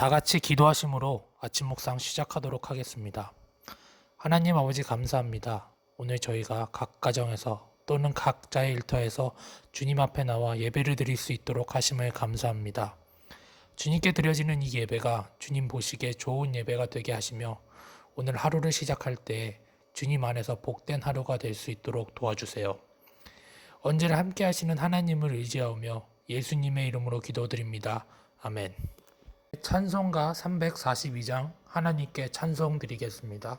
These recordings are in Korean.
다 같이 기도하심으로 아침 묵상 시작하도록 하겠습니다. 하나님 아버지 감사합니다. 오늘 저희가 각 가정에서 또는 각자의 일터에서 주님 앞에 나와 예배를 드릴 수 있도록 하심을 감사합니다. 주님께 드려지는 이 예배가 주님 보시기에 좋은 예배가 되게 하시며 오늘 하루를 시작할 때 주님 안에서 복된 하루가 될 수 있도록 도와주세요. 언제나 함께 하시는 하나님을 의지하며 예수님의 이름으로 기도드립니다. 아멘. 찬송가 342장 하나님께 찬송 드리겠습니다.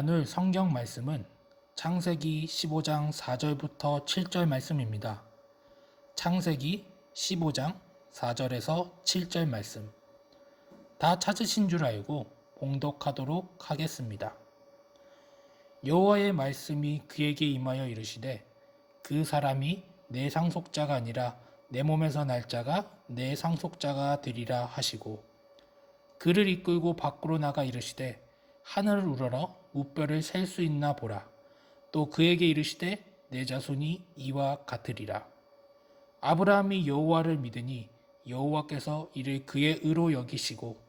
나눌 성경 말씀은 창세기 15장 4절부터 7절 말씀입니다. 창세기 15장 4절에서 7절 말씀. 다 찾으신 줄 알고 봉독하도록 하겠습니다. 여호와의 말씀이 그에게 임하여 이르시되 그 사람이 내 상속자가 아니라 내 몸에서 날 자가 내 상속자가 되리라 하시고 그를 이끌고 밖으로 나가 이르시되 하늘을 우러러 무뼈를 셀 수 있나 보라. 또 그에게 이르시되 내 자손이 이와 같으리라. 아브라함이 여호와를 믿으니 여호와께서 이를 그의 의로 여기시고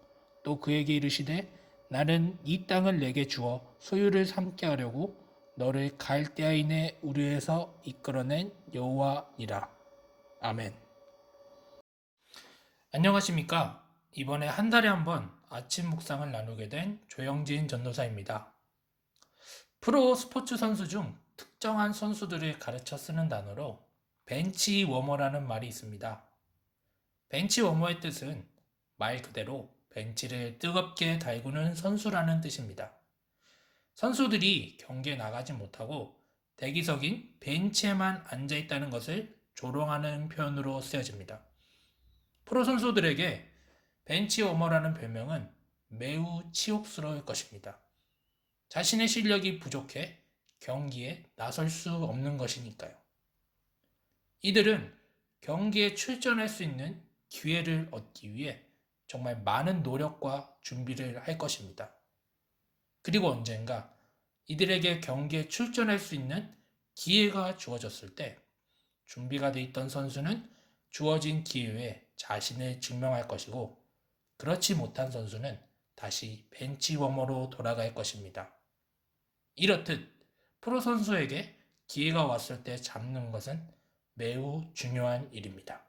또 그에게 이르시되 나는 이 땅을 내게 주어 소유를 삼게 하려고 너를 갈대아인의 우르에서 이끌어낸 여호와니라. 아멘. 안녕하십니까? 이번에 한 달에 한 번 아침 묵상을 나누게 된 조영진 전도사입니다. 프로 스포츠 선수 중 특정한 선수들을 가르쳐 쓰는 단어로 벤치 워머라는 말이 있습니다. 벤치 워머의 뜻은 말 그대로 벤치를 뜨겁게 달구는 선수라는 뜻입니다. 선수들이 경기에 나가지 못하고 대기석인 벤치에만 앉아 있다는 것을 조롱하는 표현으로 쓰여집니다. 프로 선수들에게 벤치 워머라는 별명은 매우 치욕스러울 것입니다. 자신의 실력이 부족해 경기에 나설 수 없는 것이니까요. 이들은 경기에 출전할 수 있는 기회를 얻기 위해 정말 많은 노력과 준비를 할 것입니다. 그리고 언젠가 이들에게 경기에 출전할 수 있는 기회가 주어졌을 때 준비가 돼 있던 선수는 주어진 기회에 자신을 증명할 것이고 그렇지 못한 선수는 다시 벤치 워머로 돌아갈 것입니다. 이렇듯 프로 선수에게 기회가 왔을 때 잡는 것은 매우 중요한 일입니다.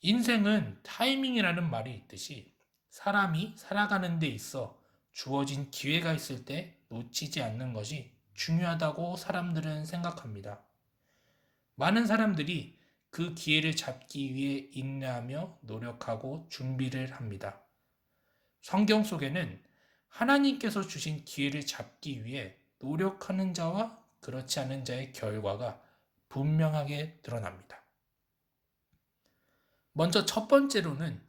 인생은 타이밍이라는 말이 있듯이 사람이 살아가는 데 있어 주어진 기회가 있을 때 놓치지 않는 것이 중요하다고 사람들은 생각합니다. 많은 사람들이 그 기회를 잡기 위해 인내하며 노력하고 준비를 합니다. 성경 속에는 하나님께서 주신 기회를 잡기 위해 노력하는 자와 그렇지 않은 자의 결과가 분명하게 드러납니다. 먼저 첫 번째로는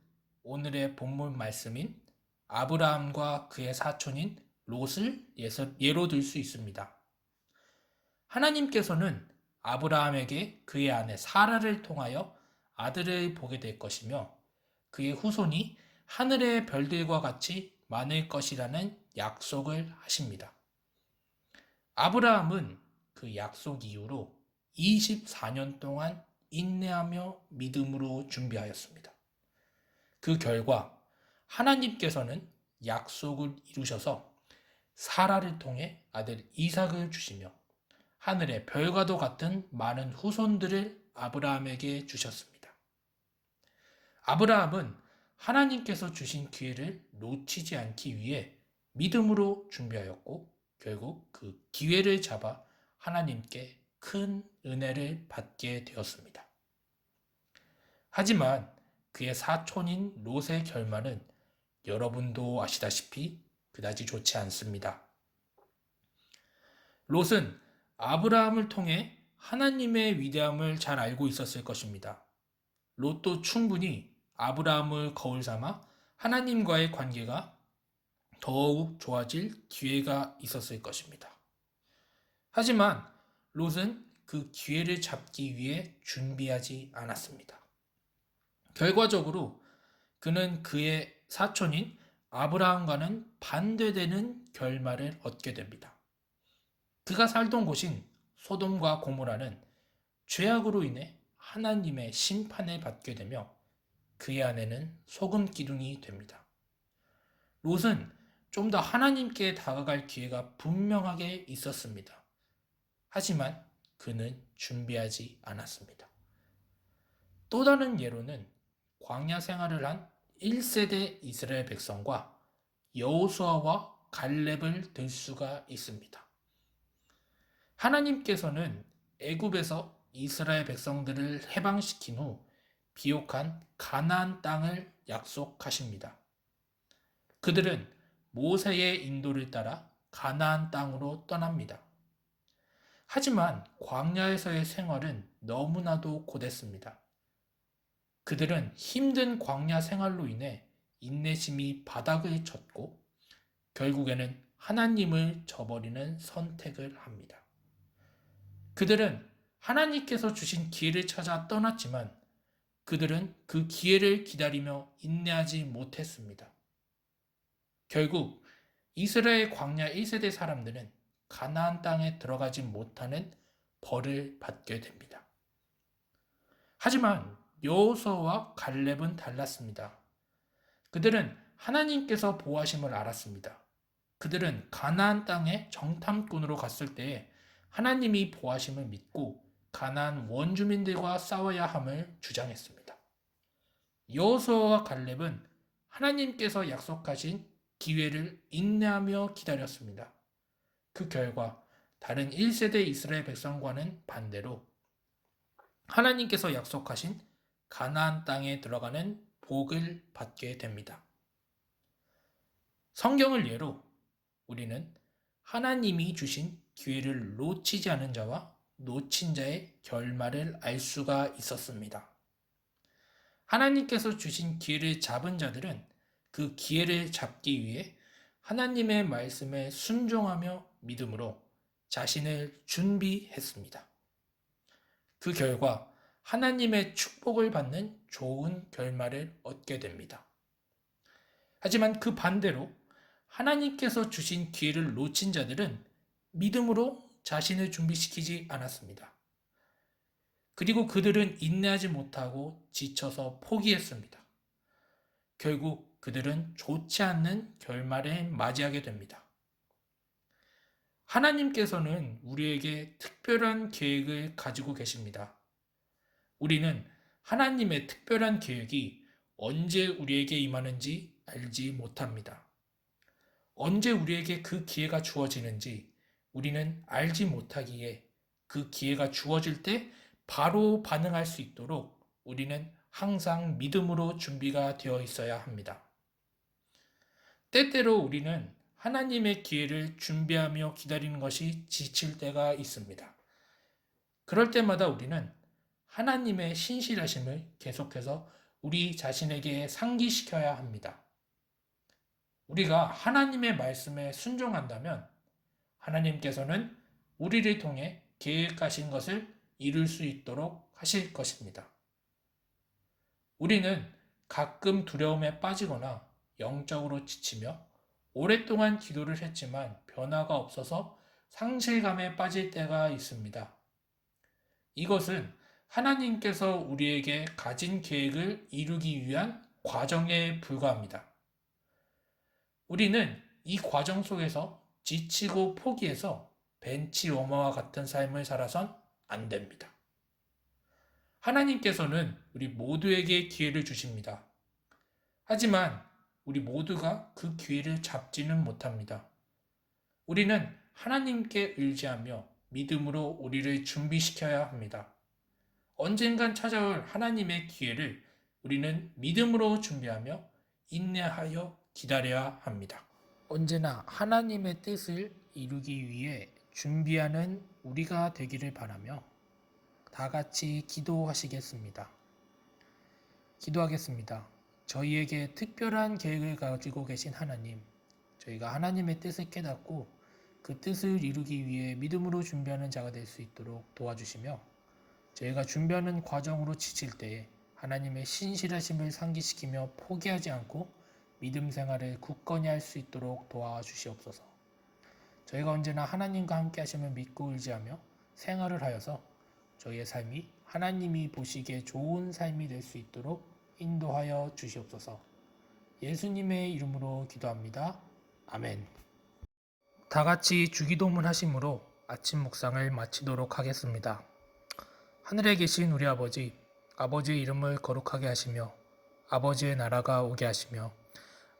오늘의 본문 말씀인 아브라함과 그의 사촌인 롯을 예로 들 수 있습니다. 하나님께서는 아브라함에게 그의 아내 사라를 통하여 아들을 보게 될 것이며 그의 후손이 하늘의 별들과 같이 많을 것이라는 약속을 하십니다. 아브라함은 그 약속 이후로 24년 동안 인내하며 믿음으로 준비하였습니다. 그 결과 하나님께서는 약속을 이루셔서 사라를 통해 아들 이삭을 주시며 하늘의 별과도 같은 많은 후손들을 아브라함에게 주셨습니다. 아브라함은 하나님께서 주신 기회를 놓치지 않기 위해 믿음으로 준비하였고 결국 그 기회를 잡아 하나님께 큰 은혜를 받게 되었습니다. 하지만 그의 사촌인 롯의 결말은 여러분도 아시다시피 그다지 좋지 않습니다. 롯은 아브라함을 통해 하나님의 위대함을 잘 알고 있었을 것입니다. 롯도 충분히 아브라함을 거울 삼아 하나님과의 관계가 더욱 좋아질 기회가 있었을 것입니다. 하지만 롯은 그 기회를 잡기 위해 준비하지 않았습니다. 결과적으로 그는 그의 사촌인 아브라함과는 반대되는 결말을 얻게 됩니다. 그가 살던 곳인 소돔과 고모라는 죄악으로 인해 하나님의 심판을 받게 되며 그의 아내는 소금 기둥이 됩니다. 롯은 좀 더 하나님께 다가갈 기회가 분명하게 있었습니다. 하지만 그는 준비하지 않았습니다. 또 다른 예로는 광야 생활을 한 1세대 이스라엘 백성과 여호수아와 갈렙을 들 수가 있습니다. 하나님께서는 애굽에서 이스라엘 백성들을 해방시킨 후 비옥한 가나안 땅을 약속하십니다. 그들은 모세의 인도를 따라 가나안 땅으로 떠납니다. 하지만 광야에서의 생활은 너무나도 고됐습니다. 그들은 힘든 광야 생활로 인해 인내심이 바닥을 쳤고 결국에는 하나님을 저버리는 선택을 합니다. 그들은 하나님께서 주신 기회를 찾아 떠났지만 그들은 그 기회를 기다리며 인내하지 못했습니다. 결국 이스라엘 광야 1세대 사람들은 가나안 땅에 들어가지 못하는 벌을 받게 됩니다. 하지만 여호수아와 갈렙은 달랐습니다. 그들은 하나님께서 보호하심을 알았습니다. 그들은 가나안 땅에 정탐꾼으로 갔을 때에 하나님이 보호하심을 믿고 가나안 원주민들과 싸워야 함을 주장했습니다. 여호수아와 갈렙은 하나님께서 약속하신 기회를 인내하며 기다렸습니다. 그 결과 다른 1세대 이스라엘 백성과는 반대로 하나님께서 약속하신 가나안 땅에 들어가는 복을 받게 됩니다. 성경을 예로 우리는 하나님이 주신 기회를 놓치지 않은 자와 놓친 자의 결말을 알 수가 있었습니다. 하나님께서 주신 기회를 잡은 자들은 그 기회를 잡기 위해 하나님의 말씀에 순종하며 믿음으로 자신을 준비했습니다. 그 결과 하나님의 축복을 받는 좋은 결말을 얻게 됩니다. 하지만 그 반대로 하나님께서 주신 기회를 놓친 자들은 믿음으로 자신을 준비시키지 않았습니다. 그리고 그들은 인내하지 못하고 지쳐서 포기했습니다. 결국 그들은 좋지 않는 결말을 맞이하게 됩니다. 하나님께서는 우리에게 특별한 계획을 가지고 계십니다. 우리는 하나님의 특별한 계획이 언제 우리에게 임하는지 알지 못합니다. 언제 우리에게 그 기회가 주어지는지 우리는 알지 못하기에 그 기회가 주어질 때 바로 반응할 수 있도록 우리는 항상 믿음으로 준비가 되어 있어야 합니다. 때때로 우리는 하나님의 기회를 준비하며 기다리는 것이 지칠 때가 있습니다. 그럴 때마다 우리는 하나님의 신실하심을 계속해서 우리 자신에게 상기시켜야 합니다. 우리가 하나님의 말씀에 순종한다면 하나님께서는 우리를 통해 계획하신 것을 이룰 수 있도록 하실 것입니다. 우리는 가끔 두려움에 빠지거나 영적으로 지치며 오랫동안 기도를 했지만 변화가 없어서 상실감에 빠질 때가 있습니다. 이것은 하나님께서 우리에게 가진 계획을 이루기 위한 과정에 불과합니다. 우리는 이 과정 속에서 지치고 포기해서 벤치 워머와 같은 삶을 살아선 안 됩니다. 하나님께서는 우리 모두에게 기회를 주십니다. 하지만 우리 모두가 그 기회를 잡지는 못합니다. 우리는 하나님께 의지하며 믿음으로 우리를 준비시켜야 합니다. 언젠간 찾아올 하나님의 기회를 우리는 믿음으로 준비하며 인내하여 기다려야 합니다. 언제나 하나님의 뜻을 이루기 위해 준비하는 우리가 되기를 바라며 다 같이 기도하시겠습니다. 기도하겠습니다. 저희에게 특별한 계획을 가지고 계신 하나님, 저희가 하나님의 뜻을 깨닫고 그 뜻을 이루기 위해 믿음으로 준비하는 자가 될 수 있도록 도와주시며 저희가 준비하는 과정으로 지칠 때에 하나님의 신실하심을 상기시키며 포기하지 않고 믿음 생활을 굳건히 할 수 있도록 도와 주시옵소서. 저희가 언제나 하나님과 함께 하심을 믿고 의지하며 생활을 하여서 저희의 삶이 하나님이 보시기에 좋은 삶이 될 수 있도록 인도하여 주시옵소서. 예수님의 이름으로 기도합니다. 아멘. 다 같이 주기도문 하심으로 아침 묵상을 마치도록 하겠습니다. 하늘에 계신 우리 아버지, 아버지의 이름을 거룩하게 하시며 아버지의 나라가 오게 하시며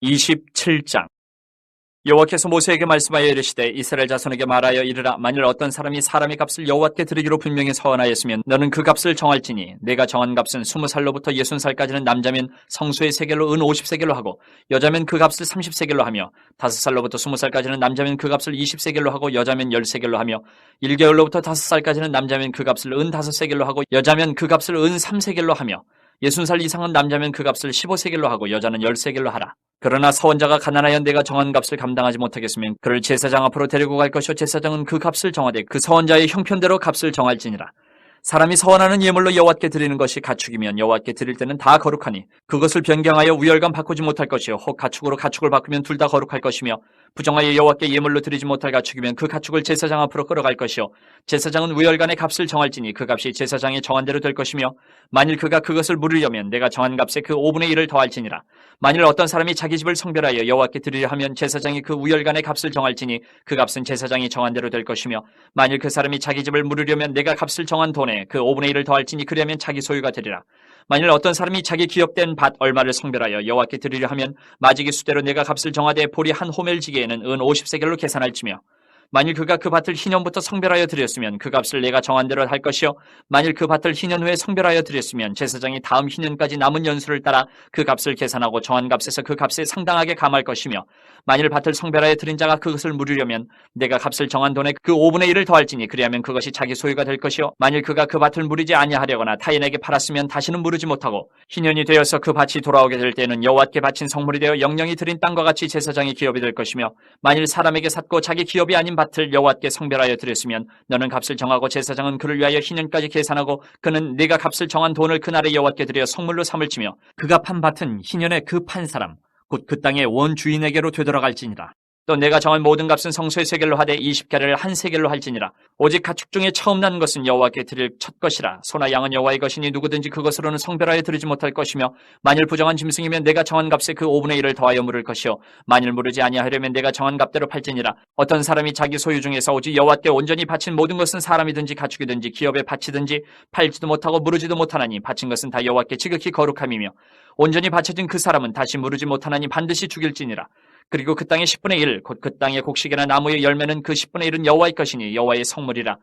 이십칠 장. 여호와께서 모세에게 말씀하여 이르시되 이스라엘 자손에게 말하여 이르라. 만일 어떤 사람이 사람의 값을 여호와께 드리기로 분명히 서원하였으면 너는 그 값을 정할지니 내가 정한 값은 스무 살로부터 예순 살까지는 남자면 성소의 세겔로 은 오십 세겔로 하고 여자면 그 값을 삼십 세겔로 하며 다섯 살로부터 스무 살까지는 남자면 그 값을 이십 세겔로 하고 여자면 열 세겔로 하며 일개월로부터 다섯 살까지는 남자면 그 값을 은 다섯 세겔로 하고 여자면 그 값을 은삼 세겔로 하며 예순 살 이상은 남자면 그 값을 십오 세겔로 하고 여자는 열 세겔로 하라 그러나 서원자가 가난하여 내가 정한 값을 감당하지 못하겠으면 그를 제사장 앞으로 데리고 갈 것이요 제사장은 그 값을 정하되 그 서원자의 형편대로 값을 정할지니라. 사람이 서원하는 예물로 여호와께 드리는 것이 가축이면 여호와께 드릴 때는 다 거룩하니 그것을 변경하여 우열감 바꾸지 못할 것이요 혹 가축으로 가축을 바꾸면 둘 다 거룩할 것이며 부정하여 여호와께 예물로 드리지 못할 가축이면 그 가축을 제사장 앞으로 끌어갈 것이요. 제사장은 우열간의 값을 정할지니 그 값이 제사장의 정한 대로 될 것이며 만일 그가 그것을 물으려면 내가 정한 값에 그 5분의 1을 더할지니라. 만일 어떤 사람이 자기 집을 성별하여 여호와께 드리려 하면 제사장이 그 우열간의 값을 정할지니 그 값은 제사장이 정한 대로 될 것이며 만일 그 사람이 자기 집을 물으려면 내가 값을 정한 돈에 그 5분의 1을 더할지니 그러면 자기 소유가 되리라. 만일 어떤 사람이 자기 기업된 밭 얼마를 성별하여 여호와께 드리려 하면 마지기 수대로 내가 값을 정하되 보리 한 호멜 지게에 는 은 50세겔로 계산할지며 만일 그가 그 밭을 희년부터 성별하여 드렸으면 그 값을 내가 정한 대로 할 것이요. 만일 그 밭을 희년 후에 성별하여 드렸으면 제사장이 다음 희년까지 남은 연수를 따라 그 값을 계산하고 정한 값에서 그 값에 상당하게 감할 것이며 만일 밭을 성별하여 드린 자가 그것을 물으려면 내가 값을 정한 돈에 그 5분의 1을 더할지니 그리하면 그것이 자기 소유가 될 것이요. 만일 그가 그 밭을 무리지 아니하려거나 타인에게 팔았으면 다시는 무르지 못하고 희년이 되어서 그 밭이 돌아오게 될 때는 여호와께 바친 성물이 되어 영영이 드린 땅과 같이 제사장의 기업이 될 것이며 만일 사람에게 샀고 자기 기업이 아닌 밭을 여호와께 성별하여 드렸으면 너는 값을 정하고 제사장은 그를 위하여 희년까지 계산하고 그는 네가 값을 정한 돈을 그날에 여호와께 드려 성물로 삼을 치며 그가 판 밭은 희년에 그 판 사람 곧 그 땅의 원 주인에게로 되돌아갈지니라 또 내가 정한 모든 값은 성소의 세겔로 하되 20개를 한 세겔로 할지니라. 오직 가축 중에 처음 난 것은 여호와께 드릴 첫 것이라. 소나 양은 여호와의 것이니 누구든지 그것으로는 성별하여 드리지 못할 것이며 만일 부정한 짐승이면 내가 정한 값에 그 5분의 1을 더하여 물을 것이요. 만일 무르지 아니하려면 내가 정한 값대로 팔지니라. 어떤 사람이 자기 소유 중에서 오직 여호와께 온전히 바친 모든 것은 사람이든지 가축이든지 기업에 바치든지 팔지도 못하고 무르지도 못하나니 바친 것은 다 여호와께 지극히 거룩함이며 온전히 바쳐진 그 사람은 다시 무르지 못하나니 반드시 죽일지니라 그리고 그 땅의 10분의 1, 곧 그 땅의 곡식이나 나무의 열매는 그 10분의 1은 여호와의 것이니 여호와의 성물이라.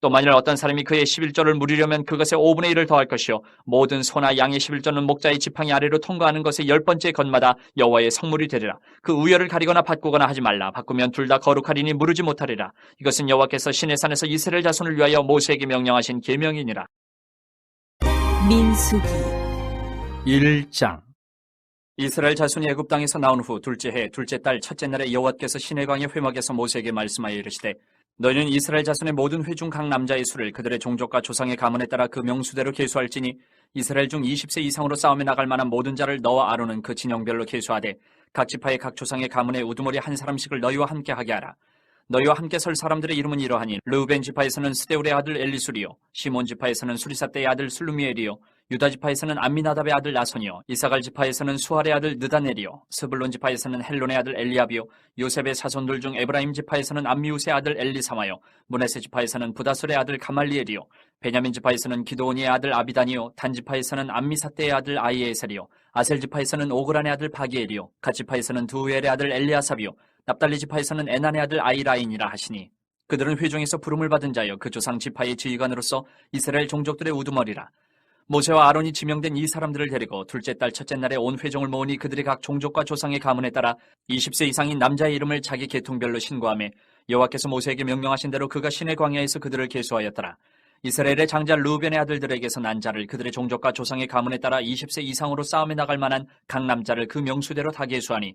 또 만일 어떤 사람이 그의 11조를 물으려면 그것의 5분의 1을 더할 것이요 모든 소나 양의 11조는 목자의 지팡이 아래로 통과하는 것의 열 번째 건마다 여호와의 성물이 되리라. 그 우열을 가리거나 바꾸거나 하지 말라. 바꾸면 둘 다 거룩하리니 무르지 못하리라. 이것은 여호와께서 신의 산에서 이스라엘 자손을 위하여 모세에게 명령하신 계명이니라. 민수기 1장 이스라엘 자손이 애굽 땅에서 나온 후 둘째 해 둘째 달 첫째 날에 여호와께서 시내강의 회막에서 모세에게 말씀하여 이르시되 너희는 이스라엘 자손의 모든 회중 각 남자의 수를 그들의 종족과 조상의 가문에 따라 그 명수대로 계수할지니 이스라엘 중 20세 이상으로 싸움에 나갈 만한 모든 자를 너와 아론은 그 진영별로 계수하되 각 지파의 각 조상의 가문에 우두머리 한 사람씩을 너희와 함께 하게 하라. 너희와 함께 설 사람들의 이름은 이러하니 르우벤 지파에서는 스데울의 아들 엘리술이요 시몬 지파에서는 수리사떼의 아들 슬루미엘이요 유다 지파에서는 암미나답의 아들 나손이요 이사갈 지파에서는 수할의 아들 느다넬이요 스불론 지파에서는 헬론의 아들 엘리압이요 요셉의 사손들 중 에브라임 지파에서는 암미우스의 아들 엘리사마요 문에세 지파에서는 부다솔의 아들 가말리엘이요 베냐민 지파에서는 기도온이의 아들 아비단이요 단 지파에서는 암미사떼의 아들 아이에셀이요 아셀 지파에서는 오그란의 아들 바기엘이요 갓 지파에서는 두우엘의 아들 엘리아삽이요 납달리 지파에서는 에난의 아들 아이라인이라 하시니 그들은 회중에서 부름을 받은 자여 그 조상 지파의 지휘관으로서 이스라엘 종족들의 우두머리라 모세와 아론이 지명된 이 사람들을 데리고 둘째 달 첫째 날에 온 회종을 모으니 그들이 각 종족과 조상의 가문에 따라 20세 이상인 남자의 이름을 자기 계통별로 신고하며 여호와께서 모세에게 명령하신 대로 그가 신의 광야에서 그들을 계수하였더라. 이스라엘의 장자 루벤의 아들들에게서 난 자를 그들의 종족과 조상의 가문에 따라 20세 이상으로 싸움에 나갈 만한 각 남자를 그 명수대로 다 계수하니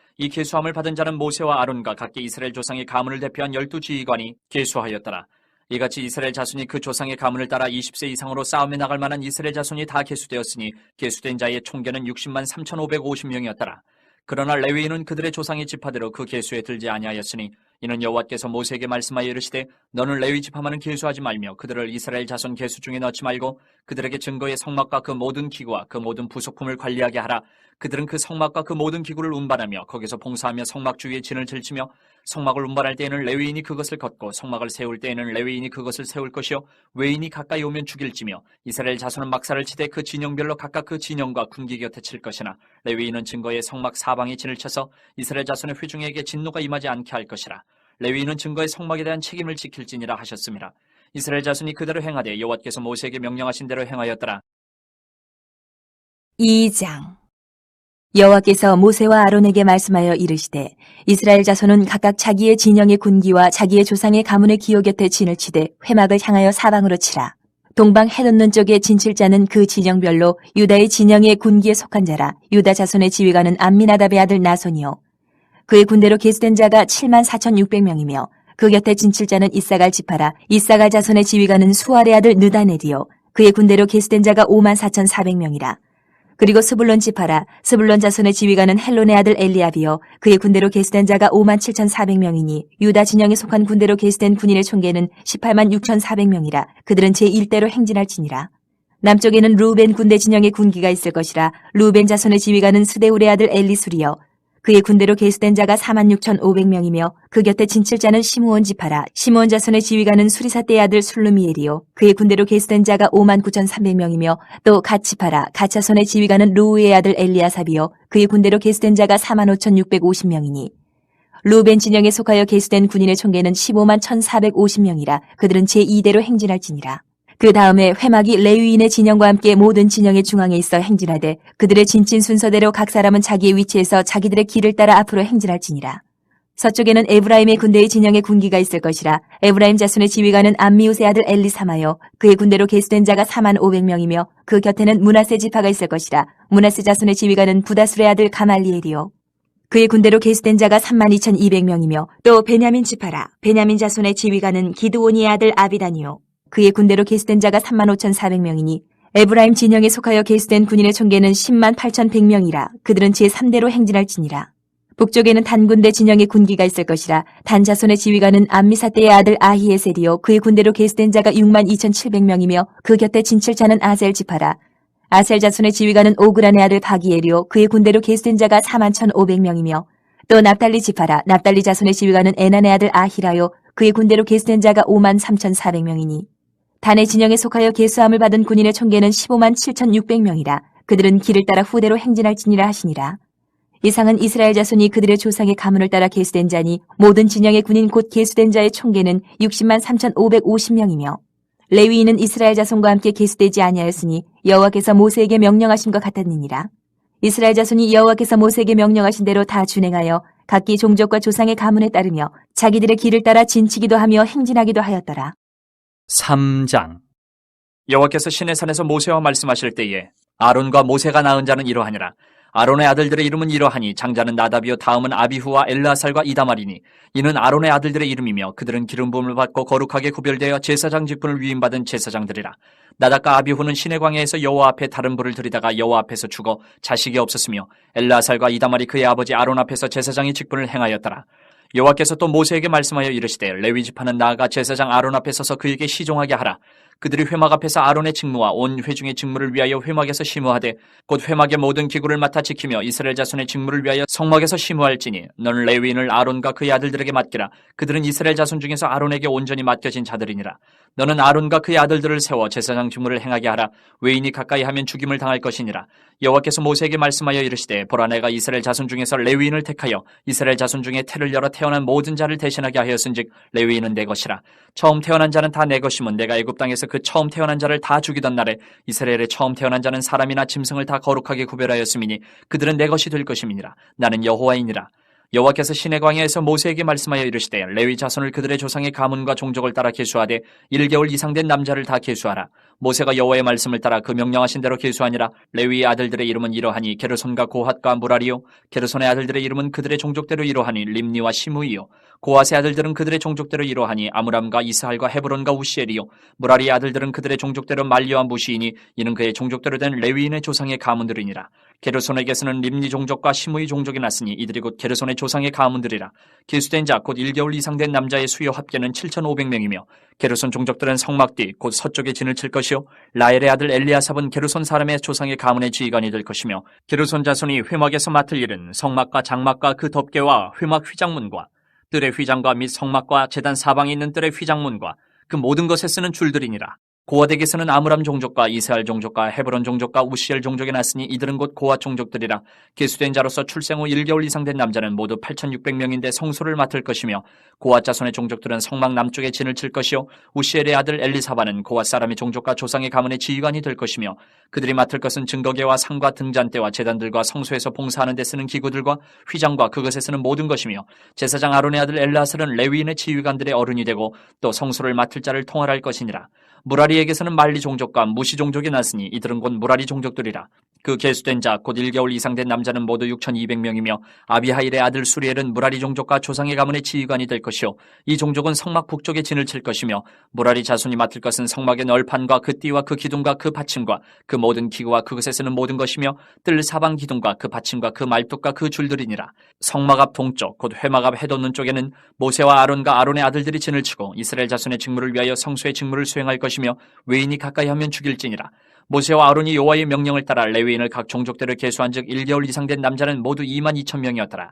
이 계수함을 받은 자는 모세와 아론과 각기 이스라엘 조상의 가문을 대표한 열두 지휘관이 계수하였더라. 이같이 이스라엘 자손이 그 조상의 가문을 따라 20세 이상으로 싸움에 나갈 만한 이스라엘 자손이 다 계수되었으니 계수된 자의 총계는 60만 3,550명이었더라. 그러나 레위인은 그들의 조상의 지파대로 그 계수에 들지 아니하였으니 이는 여호와께서 모세에게 말씀하여 이르시되 너는 레위 지파만은 계수하지 말며 그들을 이스라엘 자손 계수 중에 넣지 말고 그들에게 증거의 성막과 그 모든 기구와 그 모든 부속품을 관리하게 하라 그들은 그 성막과 그 모든 기구를 운반하며 거기서 봉사하며 성막 주위에 진을 들치며 성막을 운반할 때에는 레위인이 그것을 걷고 성막을 세울 때에는 레위인이 그것을 세울 것이요 외인이 가까이 오면 죽일지며 이스라엘 자손은 막사를 치되 그 진영별로 각각 그 진영과 군기 곁에 칠 것이나 레위인은 증거의 성막 사방에 진을 쳐서 이스라엘 자손의 회중에게 진노가 임하지 않게 할 것이라 레위인은 증거의 성막에 대한 책임을 지킬지니라 하셨습니다. 이스라엘 자손이 그대로 행하되 여호와께서 모세에게 명령하신 대로 행하였더라. 2장 여호와께서 모세와 아론에게 말씀하여 이르시되 이스라엘 자손은 각각 자기의 진영의 군기와 자기의 조상의 가문의 기호 곁에 진을 치되 회막을 향하여 사방으로 치라. 동방 해돋는 쪽의 진칠자는 그 진영별로 유다의 진영의 군기에 속한 자라. 유다 자손의 지휘관은 암미나답의 아들 나손이요. 그의 군대로 계수된 자가 7만 4,600명이며 그 곁에 진칠자는 이사갈 지파라. 이사갈 자손의 지휘관은 수알의 아들 느다넬이요. 그의 군대로 계수된 자가 5만 4,400명이라 그리고 스불론 지파라 스불론 자손의 지휘관은 헬론의 아들 엘리압이요. 그의 군대로 계수된 자가 5만 7,400명이니 유다 진영에 속한 군대로 계수된 군인의 총계는 18만 6,400명이라 그들은 제1대로 행진할지니라. 남쪽에는 루벤 군대 진영의 군기가 있을 것이라 루벤 자손의 지휘관은 스데울의 아들 엘리술이요 그의 군대로 계수된 자가 4만 6,500명이며 그 곁에 진칠자는 시므온 지파라. 시므온 자손의 지휘관은 수리사 때의 아들 술루미엘이요. 그의 군대로 계수된 자가 5만 9,300명이며 또 갓지파라. 갓자손의 지휘관은 루우의 아들 엘리아삽이요. 그의 군대로 계수된 자가 4만 5,650명이니 루벤 진영에 속하여 계수된 군인의 총계는 15만 1,450명이라 그들은 제2대로 행진할지니라 그 다음에 회막이 레위인의 진영과 함께 모든 진영의 중앙에 있어 행진하되 그들의 진친 순서대로 각 사람은 자기의 위치에서 자기들의 길을 따라 앞으로 행진할지니라. 서쪽에는 에브라임의 군대의 진영에 군기가 있을 것이라. 에브라임 자손의 지휘관은 암미우스의 아들 엘리사마요. 그의 군대로 계수된 자가 4만 500명이며 그 곁에는 문하세 지파가 있을 것이라. 문하세 자손의 지휘관은 부다술의 아들 가말리엘이요. 그의 군대로 계수된 자가 3만 2,200명이며 또 베냐민 지파라. 베냐민 자손의 지휘관은 기드오니의 아들 아비다니요 그의 군대로 계수된 자가 3만 5,400명이니 에브라임 진영에 속하여 계수된 군인의 총계는 10만 8,100명이라 그들은 제3대로 행진할지니라. 북쪽에는 단군대 진영의 군기가 있을 것이라 단 자손의 지휘관은 암미사 때의 아들 아히에셀이요 그의 군대로 계수된 자가 6만 2,700명이며 그 곁에 진칠자는 아셀 지파라. 아셀 자손의 지휘관은 오그란의 아들 바기엘이요 그의 군대로 계수된 자가 4만 1,500명이며 또 납달리 지파라 납달리 자손의 지휘관은 에난의 아들 아히라요 그의 군대로 계수된 자가 5만 3,400명이니 단의 진영에 속하여 계수함을 받은 군인의 총계는 15만 7,600명이라 그들은 길을 따라 후대로 행진할지니라 하시니라. 이상은 이스라엘 자손이 그들의 조상의 가문을 따라 계수된 자니 모든 진영의 군인 곧 계수된 자의 총계는 60만 3,550명이며 레위인은 이스라엘 자손과 함께 계수되지 아니하였으니 여호와께서 모세에게 명령하신 것 같았느니라. 이스라엘 자손이 여호와께서 모세에게 명령하신 대로 다 준행하여 각기 종족과 조상의 가문에 따르며 자기들의 길을 따라 진치기도 하며 행진하기도 하였더라. 3장. 여호와께서 신의 산에서 모세와 말씀하실 때에 아론과 모세가 낳은 자는 이러하니라. 아론의 아들들의 이름은 이러하니 장자는 나답이요 다음은 아비후와 엘라살과 이다말이니 이는 아론의 아들들의 이름이며 그들은 기름 부음을 받고 거룩하게 구별되어 제사장 직분을 위임받은 제사장들이라. 나답과 아비후는 시내 광야에서 여호와 앞에 다른 불을 들이다가 여호와 앞에서 죽어 자식이 없었으며 엘라살과 이다말이 그의 아버지 아론 앞에서 제사장의 직분을 행하였더라 여호와께서 또 모세에게 말씀하여 이르시되 레위 지파는 나아가 제사장 아론 앞에 서서 그에게 시종하게 하라. 그들이 회막 앞에서 아론의 직무와 온 회중의 직무를 위하여 회막에서 심우하되 곧 회막의 모든 기구를 맡아 지키며 이스라엘 자손의 직무를 위하여 성막에서 심우할지니 너는 레위인을 아론과 그의 아들들에게 맡기라. 그들은 이스라엘 자손 중에서 아론에게 온전히 맡겨진 자들이니라. 너는 아론과 그의 아들들을 세워 제사장 직무를 행하게 하라. 외인이 가까이 하면 죽임을 당할 것이니라. 여호와께서 모세에게 말씀하여 이르시되 보라 내가 이스라엘 자손 중에서 레위인을 택하여 이스라엘 자손 중에 태를 열어 태어난 모든 자를 대신하게 하였은즉 레위인은 내 것이라 처음 태어난 자는 다 내 것이면 내가 애굽 땅에서 그 처음 태어난 자를 다 죽이던 날에 이스라엘의 처음 태어난 자는 사람이나 짐승을 다 거룩하게 구별하였음이니 그들은 내 것이 될 것임이니라 나는 여호와이니라 여호와께서 시내 광야에서 모세에게 말씀하여 이르시되 레위 자손을 그들의 조상의 가문과 종족을 따라 계수하되 1개월 이상 된 남자를 다 계수하라. 모세가 여호와의 말씀을 따라 그 명령하신 대로 계수하니라. 레위의 아들들의 이름은 이러하니 게르손과 고핫과 무라리요. 게르손의 아들들의 이름은 그들의 종족대로 이러하니 림니와 시무이요. 고아의 아들들은 그들의 종족대로 이러하니 아므람과 이스할과 헤브론과 우시엘이요. 무라리의 아들들은 그들의 종족대로 말리와 무시이니 이는 그의 종족대로 된 레위인의 조상의 가문들이니라. 게르손에게서는 림니 종족과 시므이 종족이 났으니 이들이 곧 게르손의 조상의 가문들이라. 기수된 자 곧 1개월 이상 된 남자의 수요 합계는 7,500명이며 게르손 종족들은 성막 뒤곧 서쪽에 진을 칠 것이요. 라엘의 아들 엘리아삽은 게르손 사람의 조상의 가문의 지휘관이 될 것이며 게르손 자손이 회막에서 맡을 일은 성막과 장막과 그 덮개와 회막 휘장문과 뜰의 휘장과 및 성막과 재단 사방에 있는 뜰의 휘장문과 그 모든 것에 쓰는 줄들이니라. 고아댁에서는 아므람 종족과 이스할 종족과 헤브론 종족과 우시엘 종족이 났으니 이들은 곧 고아 종족들이라. 계수된 자로서 출생 후 1개월 이상 된 남자는 모두 8,600명인데 성소를 맡을 것이며 고아 자손의 종족들은 성막 남쪽에 진을 칠 것이요 우시엘의 아들 엘리사바는 고아 사람의 종족과 조상의 가문의 지휘관이 될 것이며 그들이 맡을 것은 증거계와 상과 등잔대와 재단들과 성소에서 봉사하는 데 쓰는 기구들과 휘장과 그것에 쓰는 모든 것이며 제사장 아론의 아들 엘라스는 레위인의 지휘관들의 어른이 되고 또 성소를 맡을 자를 통할할 것이니라. 무라 리에게서는 말리 종족과 무시 종족이 났으니 이들은 곧 무라리 종족들이라. 그 계수된 자 곧 1개월 이상 된 남자는 모두 6,200명이며 아비하일의 아들 수리엘은 무라리 종족과 조상의 가문의 지휘관이 될 것이요 이 종족은 성막 북쪽에 진을 칠 것이며 무라리 자손이 맡을 것은 성막의 널판과 그 띠와 그 기둥과 그 받침과 그 모든 기구와 그것에 쓰는 모든 것이며 뜰 사방 기둥과 그 받침과 그 말뚝과 그 줄들이니라 성막 앞 동쪽 곧 회막 앞 해돋는 쪽에는 모세와 아론과 아론의 아들들이 진을 치고 이스라엘 자손의 직무를 위하여 성소의 직무를 수행할 것이며 외인이 가까이 하면 죽일지니라 모세와 아론이 여호와의 명령을 따라 레위인을 각 종족대로 계수한즉 1개월 이상 된 남자는 모두 2만 2천 명이었더라.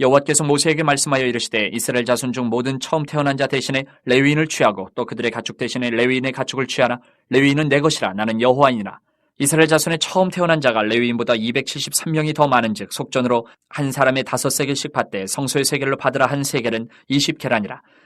여호와께서 모세에게 말씀하여 이르시되 이스라엘 자손 중 모든 처음 태어난 자 대신에 레위인을 취하고 또 그들의 가축 대신에 레위인의 가축을 취하라. 레위인은 내 것이라. 나는 여호와이니라. 이스라엘 자손의 처음 태어난 자가 레위인보다 273명이 더 많은즉 속전으로 한 사람의 다섯 세겔씩 받되 성소의 세겔로 받으라 한 세겔은 20계란이라